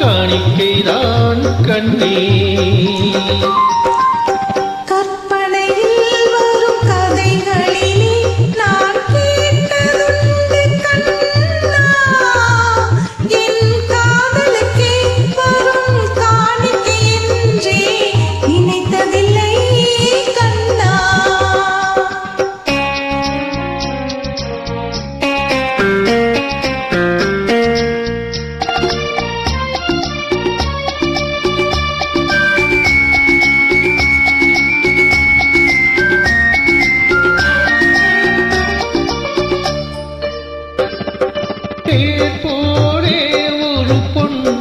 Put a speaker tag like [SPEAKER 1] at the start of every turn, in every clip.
[SPEAKER 1] காணிக்கைதான் கண்ணே.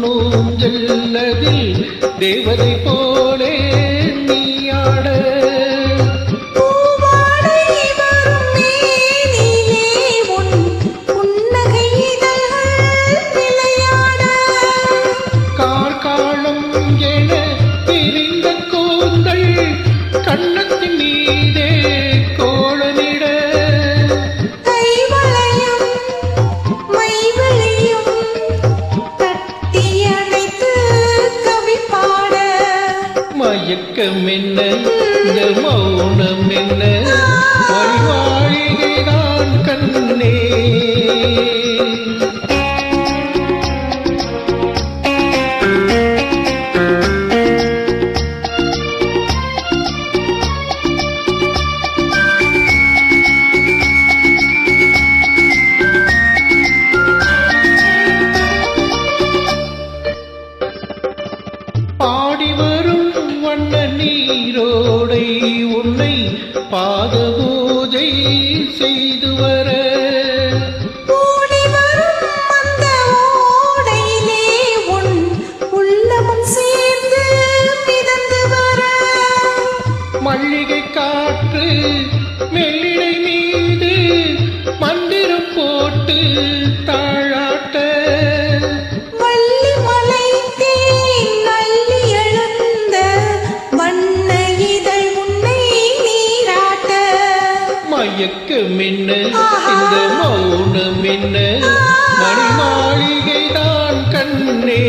[SPEAKER 1] நோஞ்சல்லதில் தேவதை போல மயக்கம் என்ன? இந்த மௌனம் என்ன? வழிவாழிகைதான் நீரோடை உன்னை பாத பூஜை செய்து வர. மல்லிகை காற்று மெல்லிடை மீது மந்திரம் போட்டு
[SPEAKER 2] தாழ்
[SPEAKER 1] மயக்கம் என்ன இந்த மௌனம் என்ன மணி மாளிகை தான் கண்ணே.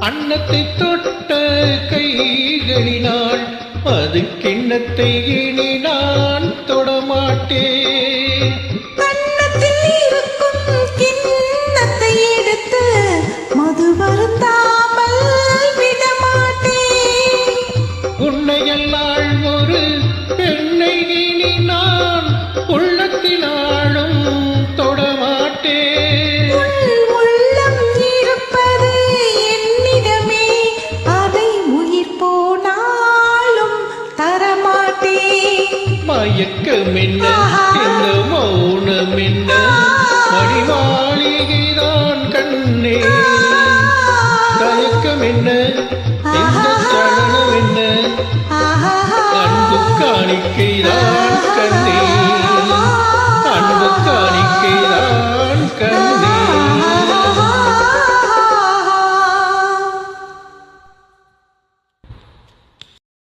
[SPEAKER 1] அன்னத்தை தொட்ட கைகளினால் அது கிண்ணத்தை இனி நான் தொடமாட்டேன். உன்னையல்லாள் ஒரு பெண்ணை இனி நான் உள்ளத்தினாலும் நெருக்கமென்ன இந்த மௌனமென்ன மணிமாளிகைதான் கண்ணே. தயக்கமென்ன இந்த
[SPEAKER 2] சலனமென்ன
[SPEAKER 1] அன்பு காணிக்கைதான் கண்ணே. அன்பு காணிக்கை